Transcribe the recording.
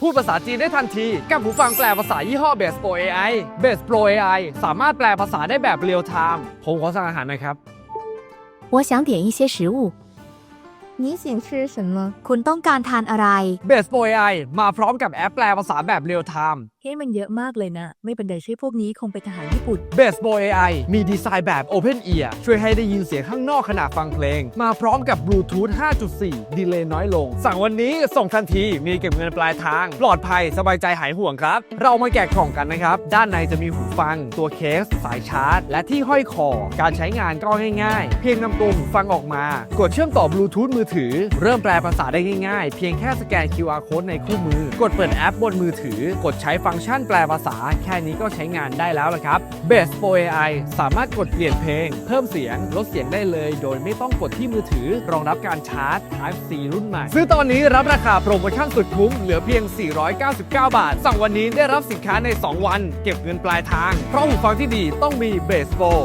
พูดภาษาจีนได้ทันที กับหูฟังแปลภาษายี่ห้อ Base Pro AI Base Pro AI สามารถแปลภาษาได้แบบเรียลไทม์ผมขอสั่งอาหารหน่อยครับ 我想点一些食物。你想吃什么？ คุณต้องการทานอะไร Base Pro AI มาพร้อมกับแอปแปลภาษาแบบเรียลไทม์ เฮ้มันเยอะมากเลยนะ ไม่เป็นไรใช่พวกนี้คงเป็นทหารญี่ปุ่น Base Pro AI มีดีไซน์แบบ Open Ear ช่วยให้ได้ยินเสียงข้างนอกขณะฟังเพลง มาพร้อมกับ Bluetooth 5.4 ดีเลย์น้อยลง สั่งวันนี้ส่งทันทีมีเก็บเงินปลายทาง ปลอดภัย สบายใจหายห่วงครับ เรามาแกะกล่องกันนะครับ ด้านในจะมีหูฟัง ตัวเคส สายชาร์จ และที่ห้อยคอ การใช้งานก็ง่ายๆ เพียงนำตัวหูฟังออกมา กดเชื่อมต่อบลูทูธมือถือ เริ่มแปลภาษาได้ง่ายๆ เพียงแค่สแกน QR code ในคู่มือ กดเปิดแอปบนมือถือ กดใช้ฟังก์ชันแปลภาษา แค่นี้ก็ใช้งานได้แล้วละครับ b a s e for AI สามารถกดเปลี่ยนเพลง เพิ่มเสียง ลดเสียงได้เลย โดยไม่ต้องกดที่มือถือ รองรับการชาร์จ Type C รุ่นใหม่ ซื้อตอนนี้รับราคาโปรโมชั่นสุดคุ้ม เหลือเพียง 499 บาท สั่งวันนี้ได้รับสินค้าใน 2 วัน เก็บเงินปลายทาง เพราะหูฟังที่ดีต้องมี b a s e for